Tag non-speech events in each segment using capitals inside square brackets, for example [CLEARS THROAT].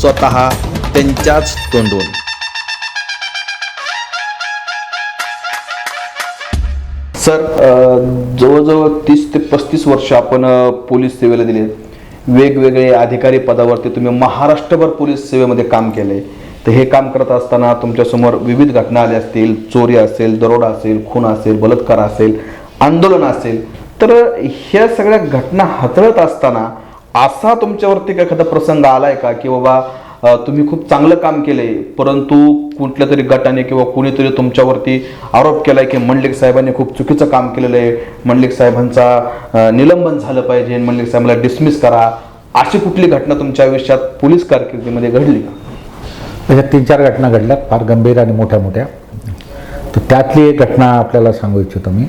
स्वतः त्यांच्याच तोंडून. सर जवळजवळ तीस ते पस्तीस वर्ष आपण पोलीस सेवेला दिले वेगवेगळे अधिकारी पदावरती तुम्ही महाराष्ट्रभर पोलीस सेवेमध्ये काम केले तर हे काम करत असताना तुमच्यासमोर विविध घटना आल्या असतील. चोरी असेल दरोडा असेल खून असेल बलात्कार असेल आंदोलन असेल. तर ह्या सगळ्या घटना हाताळत असताना असा तुमच्यावरती का एखादा प्रसंग आलाय का? की बाबा तुम्ही खूप चांगलं काम केलंय परंतु कुठल्या तरी गटाने किंवा कुणीतरी तुमच्यावरती आरोप केलाय की मंडलिक साहेबांनी खूप चुकीचं काम केलेलं आहे मंडलिक साहेबांचा निलंबन झालं पाहिजे मंडलिक साहेबांना डिसमिस करा अशी कुठली घटना तुमच्या आयुष्यात पोलीस कारकिर्दीमध्ये घडली का? अशा तीन चार घटना घडल्या फार गंभीर आणि मोठ्या मोठ्या तर त्यातली एक घटना आपल्याला सांगू इच्छितो मी.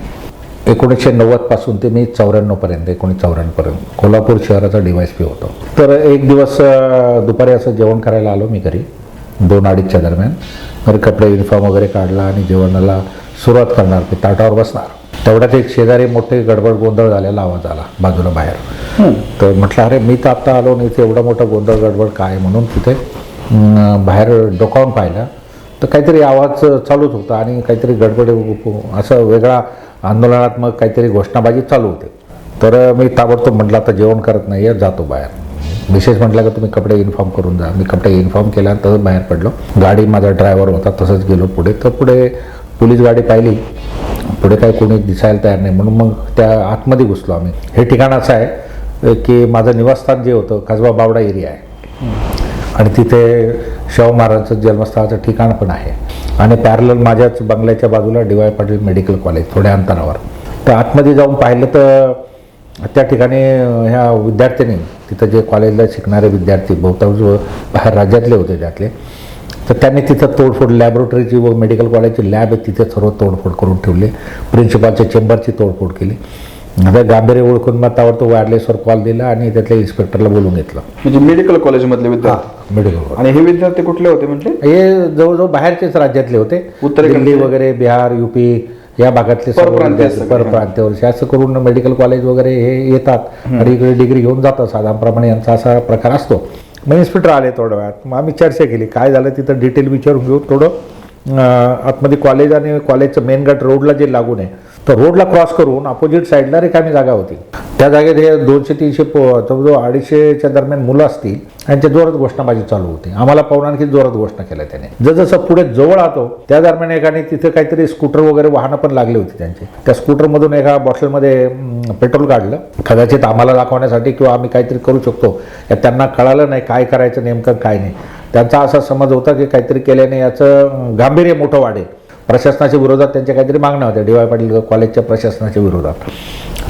एकोणीसशे नव्वदपासून ते मी चौऱ्याण्णवपर्यंत एकोणीस चौऱ्याण्णवपर्यंत कोल्हापूर शहराचा डिवायस पी होतो. तर एक दिवस दुपारी असं जेवण करायला आलो मी घरी दोन अडीचच्या दरम्यान. घरी कपडे युनिफॉर्म वगैरे काढला आणि जेवणाला सुरुवात करणार मी ताटावर बसणार. तेवढ्यात एक शेजारी मोठे गडबड गोंधळ झालेला आवाज आला बाजूला बाहेर. तर म्हटलं अरे मी तर आत्ता आलो नाही इथे एवढा मोठा गोंधळ गडबड काय म्हणून तिथे बाहेर डोकावून पाहिलं. तर काहीतरी आवाज चालूच होता आणि काहीतरी गडबड असं वेगळा आंदोलनात्मक काहीतरी घोषणाबाजी चालू होते. तर मी ताबडतोब म्हटलं आता जेवण करत नाही आहे जातो बाहेर. विशेष म्हटलं का तुम्ही कपडे इन्फॉर्म करून जा. मी कपडे इन्फॉर्म केला तसंच बाहेर पडलो. गाडी माझा ड्रायव्हर होता तसंच गेलो पुढे. तर पुढे पोलीस गाडी पाहिली. पुढे काही कोणी दिसायला तयार नाही. म्हणून मग त्या आतमध्ये घुसलो आम्ही. हे ठिकाण असं आहे की माझं निवासस्थान जे होतं कसबा बावडा एरिया आहे. आणि तिथे शाहू महाराजांचं जन्मस्थळाचं ठिकाण पण आहे. आणि पॅरलल माझ्याच बंगल्याच्या बाजूला D Y Patil medical college थोड्या अंतरावर. तर आतमध्ये जाऊन पाहिलं तर त्या ठिकाणी ह्या विद्यार्थ्यांनी तिथं जे कॉलेजला शिकणारे विद्यार्थी बहुतांश बाहेर राज्यातले होते त्यातले तर त्यांनी तिथं तोडफोड लॅबोरेटरीची व मेडिकल कॉलेजची लॅब आहे तिथे सर्व तोडफोड करून ठेवली. प्रिन्सिपालच्या चेंबरची तोडफोड केली. आता गांभीर्य ओळखून मग तो वायरलेसवर कॉल दिला आणि त्यातल्या इन्स्पेक्टरला बोलून घेतलं. म्हणजे मेडिकल कॉलेजमधले विद्यार्थी? मेडिकल आणि हे विद्यार्थी कुठले होते म्हणजे हे जवळजवळ बाहेरचेच राज्यातले होते. उत्तरेकडचे? दिल्ली वगैरे बिहार युपी या भागातले सर्व परप्रांतीय विद्यार्थी सगळे. परप्रांतीय असं करून मेडिकल कॉलेज वगैरे हे येतात. आणि इकडे डिग्री घेऊन जातात. साधारणप्रमाणे यांचा असा प्रकार असतो. मग इन्स्पेक्टर आले थोड्या वेळात. मग आम्ही चर्चा केली. काय झालं तिथं डिटेल विचारून घेऊ. थोडं आतमध्ये कॉलेज आणि कॉलेजचं मेन गट रोडला जे लागून आहे तर रोडला क्रॉस करून अपोजिट साईडला रिकामी जागा होती. त्या जागेत हे दोनशे तीनशे जवळजवळ अडीचशेच्या दरम्यान मुलं असतील आणि ते जोरात घोषणाबाजी चालू होती. आम्हाला पाहून आणखी जोरात घोषणा केल्या त्याने. जसं पुढे जवळ आतो त्या दरम्यान एकाने तिथे काहीतरी स्कूटर वगैरे वाहनं पण लागली होती त्यांची. त्या स्कूटरमधून एका बॉटलमध्ये पेट्रोल काढलं. कदाचित आम्हाला दाखवण्यासाठी किंवा आम्ही काहीतरी करू शकतो. या त्यांना कळालं नाही काय करायचं नेमकं काय नाही. त्यांचा असा समज होता की काहीतरी केल्याने याचं गांभीर्य मोठं वाढेल. प्रशासनाच्या विरोधात त्यांच्या काहीतरी मागण्या होत्या. डी वाय पाटील कॉलेजच्या प्रशासनाच्या विरोधात.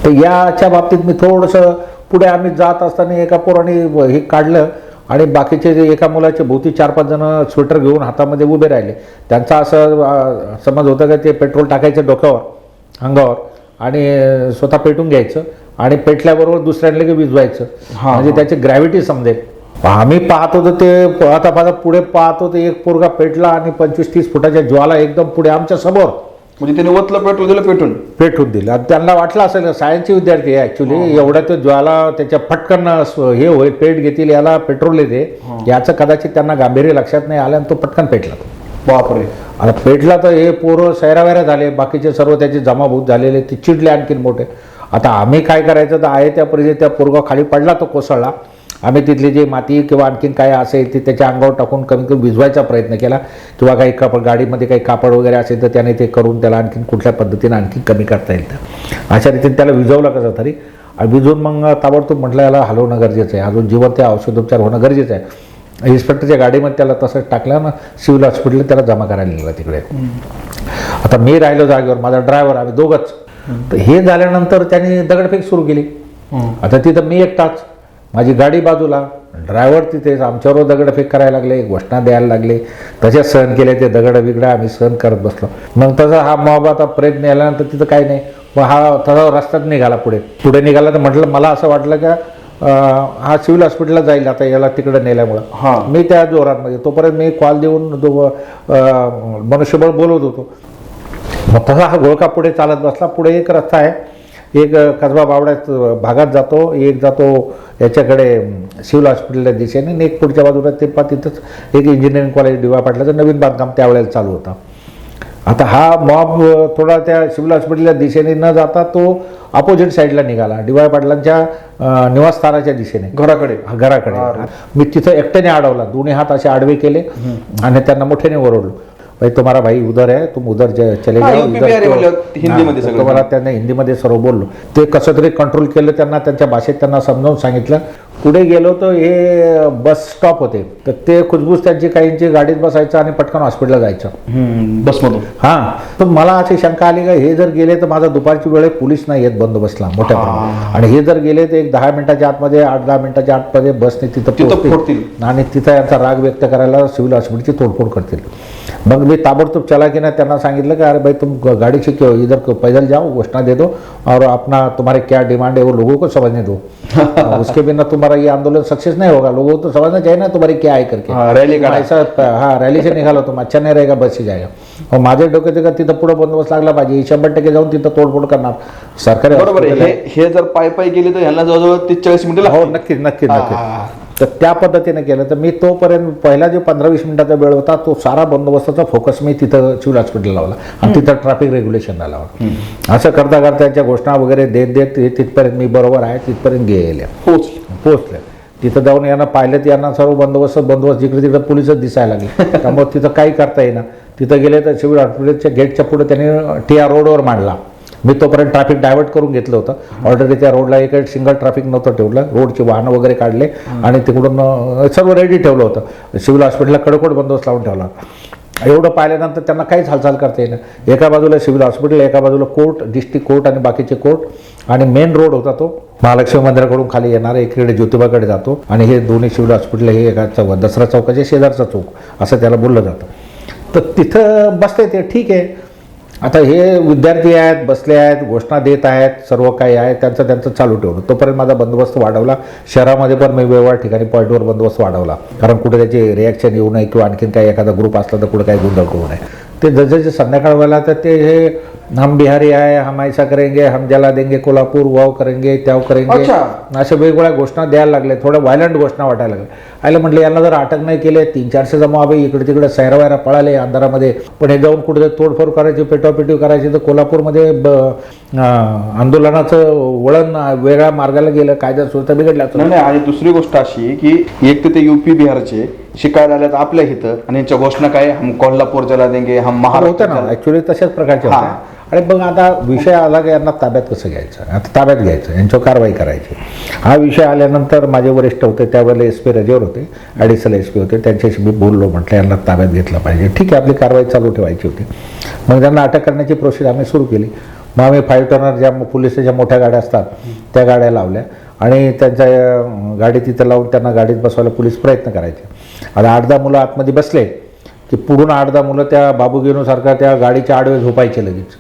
तर याच्या बाबतीत मी थोडंसं पुढे आम्ही जात असताना एका पोराने हे काढलं आणि बाकीचे जे एका मुलाचे भोवती चार पाच जण स्वेटर घेऊन हातामध्ये उभे राहिले. त्यांचा असं समज होतं का ते पेट्रोल टाकायचं डोक्यावर अंगावर आणि स्वतः पेटून घ्यायचं आणि पेटल्याबरोबर दुसऱ्यांना लगेच विजवायचं. म्हणजे. त्याची ग्रॅव्हिटी समजेल. आम्ही पाहत होतो ते पाहता पाहता पुढे पाहत होते एक पोरगा पेटला आणि पंचवीस तीस फुटाच्या ज्वाला एकदम पुढे आमच्यासमोर. म्हणजे त्यांनी ओतलं पेट्रोल दिलं पेटून? पेटून दिलं. आणि त्यांना वाटलं असेल सायन्सचे विद्यार्थी आहे ॲक्च्युली एवढ्या तो ज्वाला त्याच्या फटकन स्व- हे होईल पेट घेतील याला पेट्रोल येते. याचं कदाचित त्यांना गांभीर्य लक्षात नाही आलं आणि तो पटकन पेटला. बापरे. आता पेटला तर हे पोरं सैरावैरा झाले बाकीचे सर्व त्याचे जमाभूत झालेले ते चिडले आणखीन मोठे. आता आम्ही काय करायचं तर आहे त्या परिस्थितीत त्या पोरगा खाली पडला तो कोसळला. आम्ही तिथली जी माती किंवा आणखीन काय असेल ती त्याच्या अंगावर टाकून कमी कमी भिजवायचा प्रयत्न केला. किंवा काही कापड गाडीमध्ये काही कापड वगैरे असेल तर त्याने ते करून त्याला आणखीन कुठल्या पद्धतीने आणखीन कमी करता येईल तर. अशा रीतीने त्याला विजवलं कसं तरी. आणि विजवून मग ताबडतोब म्हटलं याला हलवणं गरजेचं आहे. अजून जीवन ते औषधोपचार होणं गरजेचं आहे. इन्स्पेक्टरच्या गाडीमध्ये त्याला तसंच टाकलं ना सिव्हिल हॉस्पिटल त्याला जमा करायला निघाला तिकडे. आता मी राहिलो जागेवर माझा ड्रायव्हर आम्ही दोघंच. तर हे झाल्यानंतर त्यांनी दगडफेक सुरू केली. आता तिथं मी एकटाच. माझी गाडी बाजूला ड्रायव्हर तिथेच आमच्यावर दगडफेक करायला लागले घोषणा द्यायला लागले. तसेच सहन केले ते दगड बिगड आम्ही सहन करत बसलो. मग तसा हा मॉब आता प्रयत्न आल्यानंतर तिथं काही नाही. मग हा तसा रस्त्यात निघाला पुढे. पुढे निघाला तर म्हटलं मला असं वाटलं का हा सिव्हिल हॉस्पिटलला जाईल आता याला तिकडं नेल्यामुळं. हां. मी त्या जोरात म्हणजे तोपर्यंत मी कॉल देऊन दो- मनुष्यबळ बोलवत होतो. मग तसा हा घोळका पुढे चालत बसला. पुढे एक रस्ता आहे. एक कसबा बावड्यात भागात जातो. एक जातो याच्याकडे सिव्हिल हॉस्पिटलच्या दिशेने आणि एक पुढच्या बाजूला ते पा तिथंच एक इंजिनिअरिंग कॉलेज दिवा पाटलाचं नवीन बांधकाम त्यावेळेला चालू होता. आता हा मॉब थोडा त्या सिव्हिल हॉस्पिटलच्या दिशेने न जाता तो अपोजिट साईडला निघाला. डी वाय पाटलांच्या निवासस्थानाच्या दिशेने. घराकडे. घराकडे. मी तिथं एकट्याने अडवला. दोन्ही हात असे आडवे केले आणि त्यांना मोठ्याने ओरडलो. भाई तुम्हारा भाई उधर है तुम उधर ज- चले हा, जाओ UP इधर बिहारी तो- म्हणल्यावर हिंदीमध्ये हा, सगळं. तुम्हाला त्यांना हिंदीमध्ये सर्व बोललो ते कसं तरी कंट्रोल केलं त्यांना त्यांच्या भाषेत त्यांना समजावून सांगितलं पुढे गेलो तर हे बस स्टॉप होते. तर ते खुशबूस त्यांची काहींची गाडीत बसायचं आणि पटकन हॉस्पिटलला जायचं. हम्म, बसमधून. हां. तर मला अशी शंका आली का हे जर गेले तर माझा दुपारची वेळ पोलीस नाही येत बंदोबस्तला मोठ्या प्रमाणात. आणि हे जर गेले तर एक दहा मिनिटाच्या आतमध्ये आठ दहा मिनिटाच्या आतमध्ये बसने तिथं. फोडतील. आणि तिथं यांचा राग व्यक्त करायला सिव्हिल हॉस्पिटलची तोडफोड करतील. मग मी ताबडतोब चलाकीनं त्यांना सांगितलं की अरे भाई तुम ग- गाड़ी से क्यों इधर को पैदल जाओ घोषणा दे दो और अपना तुम्हारे क्या डिमांड है वो लोगों को समझने दो. उसके बिना तुम्हारा ये आंदोलन सक्सेस नहीं होगा। लोगों को तो समझना चाहिए ना तुम्हारी क्या है करके। हाँ, रैली काढा. ऐसा हा रॅली से निघालो तुम अच्छा नाही रहेगा बस जाएगा। मग माझ्या डोक्यात का तिथं पुढे बंदोबस्त लागला पाहिजे। शंभर टक्के जाऊन तिथं तोडफोड करणार। सरकारी बरोबर हे जर पाय पाय गेले तर ह्यांना जवळजवळ तीस चाळीस मिनिटं हो. नक्कीच नक्कीच नक्कीच. तर त्या पद्धतीने केलं. तर मी तोपर्यंत पहिला जो पंधरा वीस मिनिटाचा वेळ होता तो सारा बंदोबस्ताचा फोकस मी तिथं सिव्हिल हॉस्पिटल लावला. आणि तिथं ट्रॅफिक रेग्युलेशनला लावला. असं करता करता त्यांच्या घोषणा वगैरे देत देत तिथपर्यंत मी बरोबर आहे तिथपर्यंत गेल्या पोहोचले. पोहोचले. तिथं जाऊन यांना पाहिलं तर यांना सर्व बंदोबस्त बंदोबस्त जिकडे तिकडे पोलिसच दिसायला लागले. [LAUGHS] त्यामुळे तिथं काही करता येईना. तिथं गेले तर सिव्हिल हॉस्पिटलच्या गेटच्या पुढे त्यांनी टी आर रोडवर मांडला. मी तोपर्यंत ट्रॅफिक डायव्हर्ट करून घेतलं होतं. ऑलरेडी त्या रोडला एक सिंगल ट्रॅफिक नव्हतं ठेवलं. रोडचे वाहनं वगैरे काढले आणि तिकडून सर्व रेडी ठेवलं होतं. सिव्हिल हॉस्पिटलला कडकोड बंदोबस्त लावून ठेवला. एवढं पाहिल्यानंतर त्यांना काहीच हालचाल करता येईल एका बाजूला सिव्हिल हॉस्पिटल एका बाजूला कोर्ट डिस्ट्रिक्ट कोर्ट आणि बाकीचे कोर्ट आणि मेन रोड होता तो. महालक्ष्मी मंदिराकडून खाली येणारा एकीकडे ज्योतिबाकडे जातो. आणि हे दोन्ही सिव्हिल हॉस्पिटल हे एका चौक दसरा चौकाच्या शेजारचा चौक असं त्याला बोललं जातं. तर तिथं बसता ते ठीक आहे. आता हे विद्यार्थी आहेत बसले आहेत घोषणा देत आहेत सर्व काही आहे त्यांचं त्यांचं चालू ठेवलं. तोपर्यंत माझा बंदोबस्त वाढवला. शहरामध्ये पण मी वेगवेगळ्या ठिकाणी पॉईंटवर बंदोबस्त वाढवला. कारण कुठे त्याचे रिॲक्शन येऊ नये किंवा आणखीन काही एखादा ग्रुप असला तर कुठे काही गोंधळ करू नये. ते जसे संध्याकाळ व्हायला तर ते हे हम बिहारी आहे हम ऐसा करेंगे हम जला देंगे कोल्हापूर वाव करेंगे त्याव करेंगे. अशा वेगवेगळ्या घोषणा द्यायला लागले थोड्या व्हायलंट घोषणा वाटायला लागल्या. आयला म्हटलं यांना जर अटक नाही केले तीन चारशे जमा हवे इकडे तिकडे सैरावायरा पळाले अंधारामध्ये. पण हे जाऊन कुठे तोडफोड करायची पेटवापेटवी करायची तर कोल्हापूरमध्ये आंदोलनाचं वळण वेगळ्या मार्गाला गेलं कायदा सुरक्षा नाही आणि दुसरी गोष्ट अशी की एक तर ते युपी बिहारचे शिकायला आल्यात आपल्या इथं आणि यांच्या घोषणा काय? हम कोल्हापूर चला देंगे हम होतं ना महाराष्ट्र ऍक्च्युली तशाच प्रकारचे हा. होते आणि मग आता विषय आला की यांना ताब्यात कसं घ्यायचं? आता ताब्यात घ्यायचं यांच्यावर कारवाई करायची. हा विषय आल्यानंतर माझे वरिष्ठ होते त्यावेळेला एस पी रजेवर होते ॲडिशनल एस पी होते. त्यांच्याशी मी बोललो म्हटलं यांना ताब्यात घेतलं पाहिजे. ठीक आहे आपली कारवाई चालू ठेवायची होती. मग त्यांना अटक करण्याची प्रोसेस आम्ही सुरू केली. मग आम्ही फाईव्ह टर्नर ज्या पोलिसच्या ज्या मोठ्या गाड्या असतात त्या गाड्या लावल्या. आणि त्यांच्या गाडी तिथं लावून त्यांना गाडीत बसवायला पोलीस प्रयत्न करायचे. आता आठ दहा मुलं आतमध्ये बसले की पुढून आठ दहा मुलं त्या बाबू गेनूसारखा त्या गाडीच्या आडवे झोपायचे लगेच.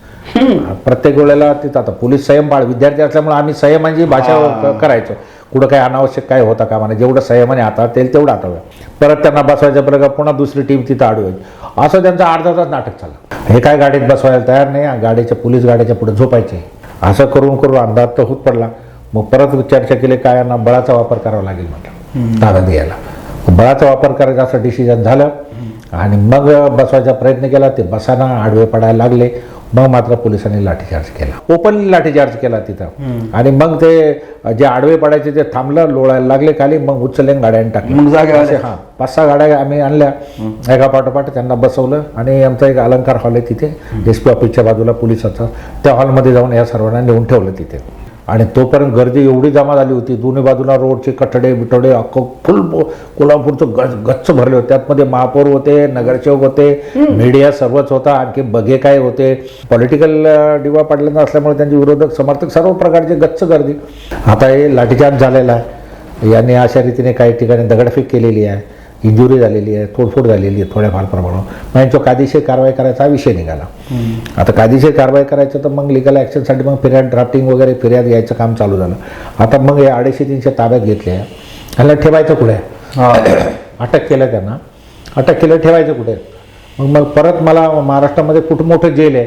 प्रत्येक वेळेला तिथं आता पोलीस संयम पाळ विद्यार्थी असल्यामुळे आम्ही संयमांची भाषा करायचो. कुठं काय अनावश्यक काय होता का म्हणा जेवढं संयमाने हाताळता येईल तेवढं हाताळूया परत त्यांना बसवायच्या बरोबर पुन्हा दुसरी टीम तिथं आडवायची असं त्यांचं अर्धा तास नाटक झालं. हे काय गाडीत बसवायला तयार नाही. गाडीच्या पोलीस गाडीच्या पुढे झोपायचे. असं करून करून अंदाज तर होत पडला. मग परत चर्चा केली काय यांना बळाचा वापर करावा लागेल? म्हटलं. ताब्यात घ्यायला. बळाचा वापर करायचा असं डिसिजन झालं. आणि मग बसवायचा प्रयत्न केला. ते बसाना आडवे पडायला लागले. मग मात्र पोलिसांनी लाठीचार्ज केला. ओपनली लाठीचार्ज केला तिथं. आणि मग ते जे आडवे पडायचे ते थांबलं लोळायला लागले खाली. मग उचलले गाड्याने टाकले. हा पाच सहा गाड्या आम्ही आणल्या. एका पाठोपाठ त्यांना बसवलं. आणि आमचा एक अलंकार हॉल आहे तिथे. एस पी ऑफिसच्या बाजूला पोलिसाचा. त्या हॉलमध्ये जाऊन या सर्वांना नेऊन ठेवलं तिथे. आणि तोपर्यंत गर्दी एवढी जमा झाली होती. दोन्ही बाजूला रोडचे कठडे बिटडे अख्खं फुल कोल्हापूरचं गच गच्च भरले होते. त्यातमध्ये महापौर होते नगरसेवक होते मीडिया सर्वच होता आणखी बघे काय होते. पॉलिटिकल डिवा पडलेला असल्यामुळे त्यांचे विरोधक समर्थक सर्व प्रकारचे गच्च गर्दी. आता हे लाठीचार्ज झालेला आहे. यांनी अशा रीतीने काही ठिकाणी दगडफेक केलेली आहे. इंजुरी झालेली आहे तोडफोड झालेली आहे थोड्याफार प्रमाणावर मग यांच्यावर कायदेशीर कारवाई करायचा हा विषय निघाला. आता कायदेशीर कारवाई करायचं तर मग लिगल ॲक्शनसाठी मग फिर्याद ड्राफ्टिंग वगैरे फिर्याद यायचं काम चालू झालं. आता मग हे अडीचशे तीनशे ताब्यात घेतले आहे ह्याला ठेवायचं कुठे? [COUGHS] अटक केलं त्यांना. अटक केलं ठेवायचं कुठे? मग मग परत मला महाराष्ट्रामध्ये कुठं मोठं जेल आहे?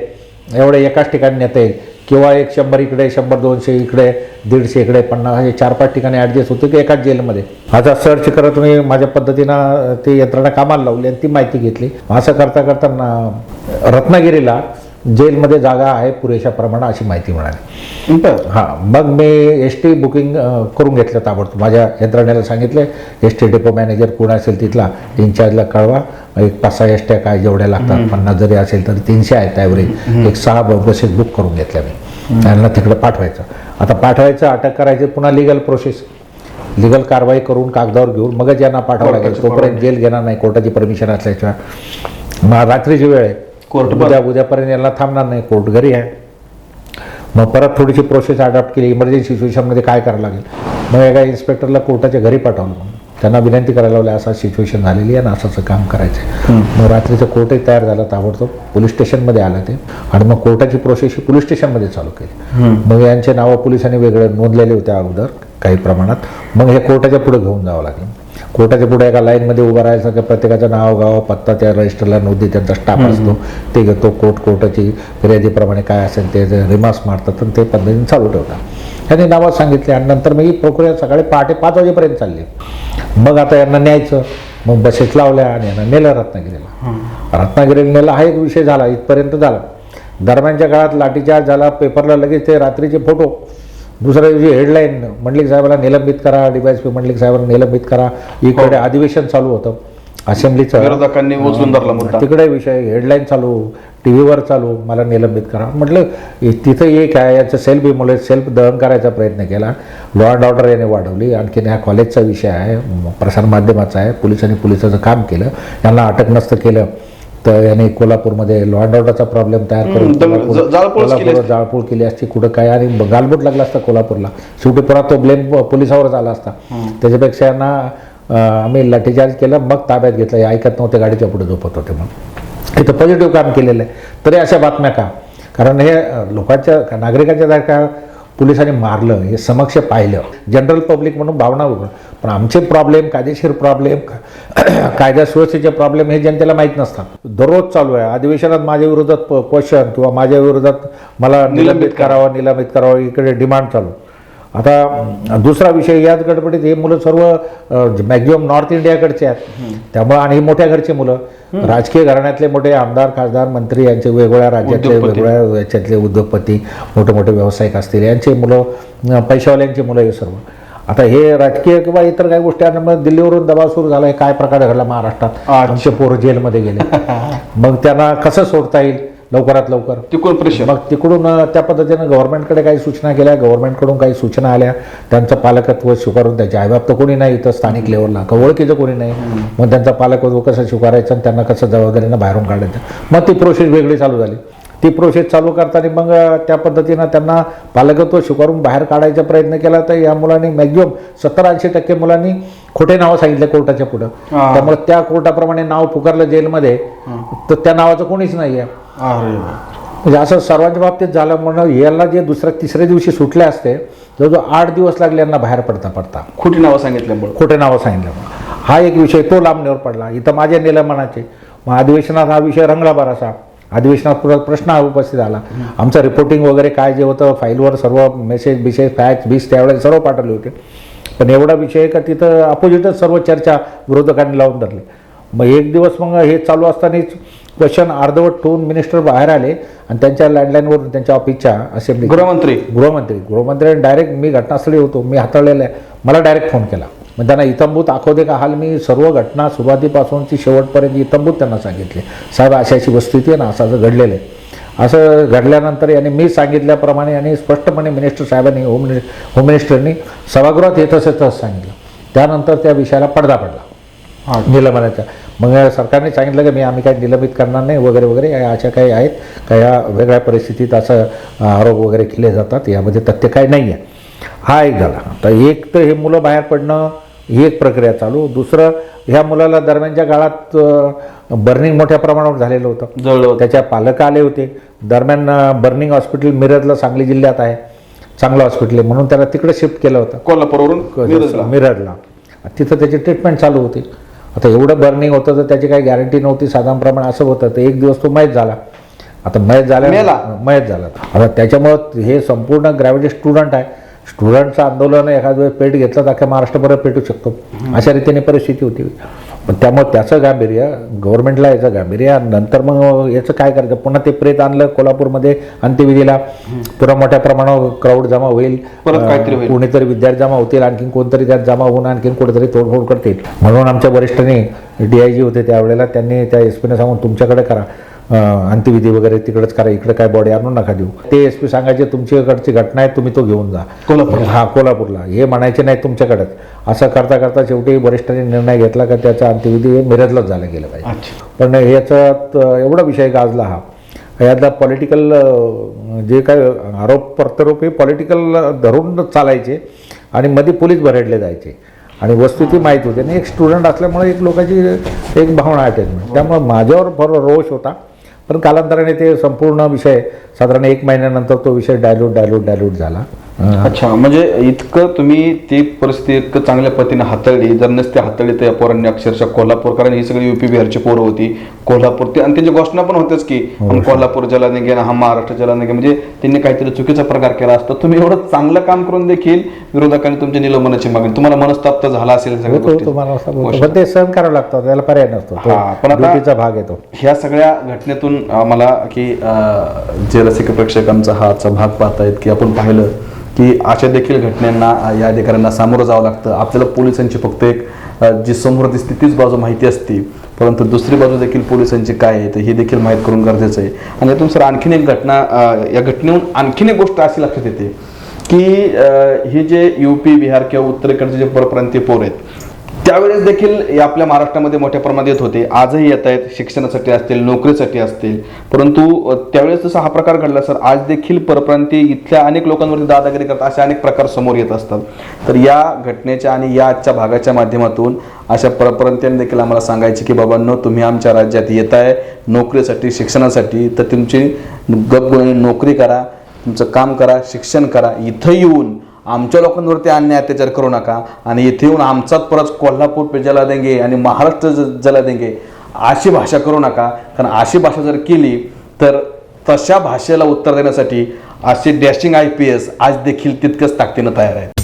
एवढं एकाच ठिकाणी नेता येईल किंवा एक शंभर इकडे शंभर दोनशे इकडे दीडशे इकडे पन्नास हे चार पाच ठिकाणी ॲडजस्ट होते की एकाच जेलमध्ये आता सर्च करत मी माझ्या पद्धतीनं ती यंत्रणा कामाला लावली आणि ती माहिती घेतली. असं करता करता ना रत्नागिरीला जेलमध्ये जागा आहे पुरेशा प्रमाणात अशी माहिती मिळाली. हां मग मी एस टी बुकिंग करून घेतलं ताबडतोब. माझ्या यंत्रणेला सांगितलं एस टी डेपो मॅनेजर कोण असेल तिथला इन्चार्जला कळवा. एक पाच सहा एस ट्या काय जेवढ्या लागतात पन्नास जरी असेल तरी तीनशे आहेत त्यावेळी एक सहा बसेस बुक करून घेतल्या मी. त्यांना तिकडे पाठवायचं. आता पाठवायचं अटक करायची पुन्हा लिगल प्रोसेस लिगल कारवाई करून कागदावर घेऊन मगच यांना पाठवावं लागेल. तोपर्यंत जेल घेणार नाही कोर्टाची परमिशन असल्याशिवाय. मग रात्रीची वेळ आहे. कोर्ट उद्या उद्यापर्यंत यांना थांबणार नाही कोर्ट घरी आहे. मग परत थोडीशी प्रोसेस अडॉप्ट केली इमर्जन्सी सिच्युएशनमध्ये काय करावं लागेल? मग एका इन्स्पेक्टरला कोर्टाच्या घरी पाठवलं. त्यांना विनंती करायला लावली असं सिच्युएशन झालेली आहे आणि असं काम करायचं आहे. मग रात्रीचं कोर्टही तयार झालं ताबडतोब पोलीस स्टेशनमध्ये आलं ते. आणि मग कोर्टाची प्रोसेस ही पोलीस स्टेशनमध्ये चालू केली. मग यांचे नावं पोलिसांनी वेगळे नोंदलेले होते अगोदर काही प्रमाणात. मग हे कोर्टाच्या पुढे घेऊन जावं लागलं. कोर्टाच्या पुढे एका लाईनमध्ये उभं राहायचं की प्रत्येकाचं नाव गाव पत्ता त्या रजिस्टरला नोंदी त्यांचा स्टाफ असतो. ते घेतो कोर्ट कोर्टाची फिर्यादीप्रमाणे काय असेल ते रिमार्क्स मारतात आणि ते पद्धतीने चालू ठेवतात. त्यांनी नावं सांगितले आणि नंतर मी प्रक्रिया सकाळी पहाटे पाच वाजेपर्यंत चालली. मग आता यांना न्यायचं. मग बसेस लावल्या आणि यांना नेलं रत्नागिरीला. रत्नागिरीला नेलं हा एक विषय झाला इथपर्यंत झाला. दरम्यानच्या काळात लाठीचार्ज झाला पेपरला लगेच ते रात्रीचे फोटो. दुसऱ्या दिवशी हेडलाईन मंडलिक साहेबाला निलंबित करा डिवायस पी मंडलिक साहेबांना निलंबित करा. इकडे अधिवेशन चालू होतं. असेंब्लीचं विरोधकांनी उचलून धरला मुद्दा. तिकडे विषय हेडलाईन चालू टी व्हीवर चालू मला निलंबित करा. म्हटलं तिथं एक आहे याचं सेल्फ इमोले सेल्फ दहन करायचा प्रयत्न केला. लॉ अँड ऑर्डर याने वाढवली. आणखीन ह्या कॉलेजचा विषय आहे प्रसारमाध्यमाचा आहे. पोलिसांनी पोलिसाचं काम केलं. यांना अटक नसतं केलं. तर याने कोल्हापूरमध्ये लॉ अँड ऑर्डरचा प्रॉब्लेम तयार करून कोल्हापूर- जाळपोळ केली असती कुठं काय. आणि गालबोट लागला असता कोल्हापूरला. शेवटी परत तो ब्लेम पोलिसावरच आला असता. त्याच्यापेक्षा यांना आम्ही लाठीचार्ज केलं मग ताब्यात घेतलं. हे ऐकत नव्हते गाडीच्या पुढे झोपत होते मग इथं पॉझिटिव्ह काम केलेलं आहे. तरी अशा बातम्या का? कारण हे लोकांच्या नागरिकांच्या जर का पोलिसांनी मारलं हे समक्ष पाहिलं जनरल पब्लिक म्हणून भावना उघड पण आमचे प्रॉब्लेम कायदेशीर प्रॉब्लेम [CLEARS THROAT] कायदा सुव्यवस्थेचे प्रॉब्लेम हे जनतेला माहीत नसतात. दररोज चालू आहे. अधिवेशनात माझ्या विरोधात क्वेश्चन किंवा माझ्या विरोधात मला निलंबित करावं निलंबित करावं इकडे डिमांड चालू. आता दुसरा विषय याच गडबडीत हे मुलं सर्व मॅक्झिमम नॉर्थ इंडियाकडचे आहेत. त्यामुळे आणि ही मोठ्या घरची मुलं. राजकीय घराण्यातले मोठे आमदार खासदार मंत्री यांचे वेगवेगळ्या राज्यातले. वेगवेगळ्या याच्यातले उद्योगपती मोठे मोठे व्यावसायिक असतील. यांचे मुलं पैशावाल्यांची मुलं हे सर्व. आता हे राजकीय किंवा इतर काही गोष्टी आणल्यामुळे दिल्लीवरून दबाव सुरू झाला हे काय प्रकार घडला महाराष्ट्रात. आमचे पोरं जेलमध्ये गेले. [LAUGHS] मग त्यांना कसं सोडता येईल? लवकरात लवकर. तिकडून प्रेशर मग तिकडून त्या पद्धतीनं गव्हर्नमेंटकडे काही सूचना केल्या गव्हर्नमेंटकडून काही सूचना आल्या. त्यांचं पालकत्व स्वीकारून त्याचे आईबाप तर कोणी नाही इथं स्थानिक लेवलला का ओळखीचं कोणी नाही? मग त्यांचं पालकत्व कसं स्वीकारायचं आणि त्यांना कसं जबाबदारीनं बाहेरून काढायचं? मग ती प्रोसेस वेगळी चालू झाली. ती प्रोसेस चालू करताना मग त्या पद्धतीनं त्यांना पालकत्व स्वीकारून बाहेर काढायचा प्रयत्न केला तर या मुलांनी मॅक्झिमम सत्तर ऐंशी टक्के मुलांनी खोटे नावं सांगितले कोर्टाच्या पुढं. त्यामुळे त्या कोर्टाप्रमाणे नाव पुकारलं जेलमध्ये. तर त्या नावाचं कोणीच नाही आहे अरे म्हणजे असं सर्वांच्या बाबतीत झालं म्हणून याला जे दुसऱ्या तिसऱ्या दिवशी सुटले असते जवळजवळ आठ दिवस लागले यांना बाहेर पडता पडता. खोटी नावं सांगितल्यामुळे खोटे नावं सांगितलं हा एक विषय तो लांबणीवर पडला. इथं माझ्या निलंबनाचे मग अधिवेशनात हा विषय रंगला बरासा. अधिवेशनात पुढे प्रश्न उपस्थित आला. आमचं रिपोर्टिंग वगैरे काय जे होतं फाईलवर सर्व मेसेज बिसेज फॅक्स बीस त्यावेळेला सर्व पाठवले होते. पण एवढा विषय का तिथं अपोजिटच सर्व चर्चा विरोधकांनी लावून धरली. मग एक दिवस मग हे चालू असतानाच क्वेश्चन अर्धवट ठेवून मिनिस्टर बाहेर आले आणि त्यांच्या लँडलाईनवरून त्यांच्या ऑफिसच्या असेंब्ली गृहमंत्री. गृहमंत्री. गृहमंत्र्यांनी डायरेक्ट मी घटनास्थळी होतो. मी हाताळलेलं आहे. मला डायरेक्ट फोन केला. मग त्यांना इतंबूत दाखवते का? हाल मी सर्व घटना सुरुवातीपासूनची शेवटपर्यंत इतंबूत त्यांना सांगितले. साहेब अशी अशी वस्तुस्थिती आहे ना असं असं घडलेलं आहे. असं घडल्यानंतर यांनी मी सांगितल्याप्रमाणे यांनी स्पष्टपणे मिनिस्टर साहेबांनी होम होम मिनिस्टरनी सभागृहात येत असं तसं सांगितलं. त्यानंतर त्या विषयाला पडदा पडला. निलंबनाचा मग सरकारने सांगितलं की मी आम्ही काही निलंबित करणार नाही वगैरे वगैरे अशा काही आहेत. का या वेगळ्या परिस्थितीत असं आरोप वगैरे केले जातात यामध्ये तथ्य काही नाही आहे हा एक झाला. तर एक तर हे मुलं बाहेर पडणं ही एक प्रक्रिया चालू. दुसरं ह्या मुलाला दरम्यानच्या काळात बर्निंग मोठ्या प्रमाणावर झालेलं होतं. त्याच्या पालक आले होते. दरम्यान बर्निंग हॉस्पिटल मिरजला सांगली जिल्ह्यात आहे. चांगलं हॉस्पिटल आहे म्हणून त्याला तिकडे शिफ्ट केलं होतं. कोल्हापूरवरून मिरजला. मिरजला. तिथं त्याची ट्रीटमेंट चालू होती. आता एवढं बर्निंग होतं तर त्याची काही गॅरंटी नव्हती साधारण प्रमाण असं होतं. तर एक दिवस तो मयत झाला. आता मयत मेला. मयत झाला. आता त्याच्यामुळं हे संपूर्ण ग्रॅव्हिटी स्टुडंट आहे. स्टुडंटचं आंदोलन एखाद वेळेस पेट घेतलं तर अख्ख्या महाराष्ट्रभरात पेटू शकतो. अशा रीतीने परिस्थिती होती. पण त्यामुळे त्याचं गांभीर्य गव्हर्नमेंटला याचं गांभीर्य नंतर मग याचं काय करायचं? पुन्हा ते प्रेत आणलं कोल्हापूरमध्ये अंत्यविधीला. पुन्हा मोठ्या प्रमाणावर क्राऊड जमा होईल. कोणीतरी विद्यार्थी जमा होतील आणखीन कोणतरी त्यात जमा होऊन आणखीन कुठेतरी तोडफोड करतील. म्हणून आमच्या वरिष्ठांनी डी आय जी होते त्यावेळेला त्यांनी त्या एस पीने सांगून तुमच्याकडे करा. अंत्यविधी वगैरे तिकडेच करा इकडे काय बॉडी आणून नका देऊ. ते एस पी सांगायचे तुमच्याकडची घटना आहे तुम्ही तो घेऊन जा. कोल्हापूर. हा कोल्हापूरला. हे म्हणायचे नाही तुमच्याकडेच. असं करता करता शेवटी वरिष्ठांनी निर्णय घेतला का त्याचा अंत्यविधी हे मिरजलाच झाला गेलं पाहिजे. पण याच्यात एवढा विषय गाजला हा. यातला पॉलिटिकल जे काय आरोप प्रत्यारोप हे पॉलिटिकल धरून चालायचे आणि मध्ये पोलीस भरडले जायचे. आणि वस्तुस्थिती माहीत होती. आणि एक स्टुडंट असल्यामुळे एक लोकांची एक भावना अटॅचमेंट त्यामुळे माझ्यावर फार रोष होता. पण कालांतराने ते संपूर्ण विषय साधारण एक महिन्यानंतर तो विषय डायल्यूट डायल्यूट डायल्यूट झाला. अच्छा म्हणजे इतकं तुम्ही ती परिस्थिती इतकं चांगल्या पद्धतीने हाताळली जर नसते हाताळली तर या पोरांनी अक्षरशः कोल्हापूर कारण ही सगळी युपी बिहारची पोरं होती कोल्हापूर ते आणि त्यांची घोषणा पण होतेच की हम कोल्हापूर जला देंगे ना हम महाराष्ट्र जला देंगे म्हणजे त्यांनी काहीतरी चुकीचा प्रकार केला असता. तुम्ही एवढं चांगलं काम करून देखील विरोधकांनी तुमच्या निलंबनाची मागणी तुम्हाला मनस्ताप तर झाला असेल ते सहन करावं लागतं त्याला पर्याय नसतो. हा, पण आता- भाग येतो ह्या सगळ्या घटनेतून आम्हाला की जे रसिक प्रेक्षकांचा हा आजचा भाग पाहतायत की आपण पाहिलं की अशा देखील घटनांना या अधिकाऱ्यांना सामोरं जावं लागतं. आपल्याला पोलिसांची फक्त एक जी समोर दिसते तीच बाजू माहिती असते. परंतु दुसरी बाजू देखील पोलिसांची काय आहे तर हे देखील माहीत करून गरजेचं आहे. आणि यातून सर आणखीन एक घटना या घटनेहून आणखीन एक गोष्ट अशी लक्षात येते की हे जे युपी बिहार किंवा उत्तरेकडचे जे परप्रांतीय पोर आहेत त्यावेळेस देखील या आपल्या महाराष्ट्रामध्ये मोठ्या प्रमाणात येत होते आजही येत आहेत शिक्षणासाठी असतील नोकरीसाठी असतील. परंतु त्यावेळेस जसा हा प्रकार घडला सर आज देखील परप्रांतीय इथल्या अनेक लोकांवरती दादागिरी करतात असे अनेक प्रकार समोर येत असतात. तर या घटनेच्या आणि या आजच्या भागाच्या माध्यमातून अशा परप्रांतीयांनी देखील आम्हाला सांगायचे की बाबांनो तुम्ही आमच्या राज्यात येत आहे नोकरीसाठी शिक्षणासाठी तर तुमची गप नोकरी करा तुमचं काम करा शिक्षण करा इथं येऊन आमच्या लोकांवरती अन्याय अत्याचार करू नका. आणि इथे येऊन आमचाच परत कोल्हापूर पे जला देंगे आणि महाराष्ट्र ज- जला देंगे अशी भाषा करू नका. कारण अशी भाषा जर केली तर तशा भाषेला उत्तर देण्यासाठी असे डॅशिंग आय पी एस आज देखील तितकंच ताकदीनं तयार आहेत.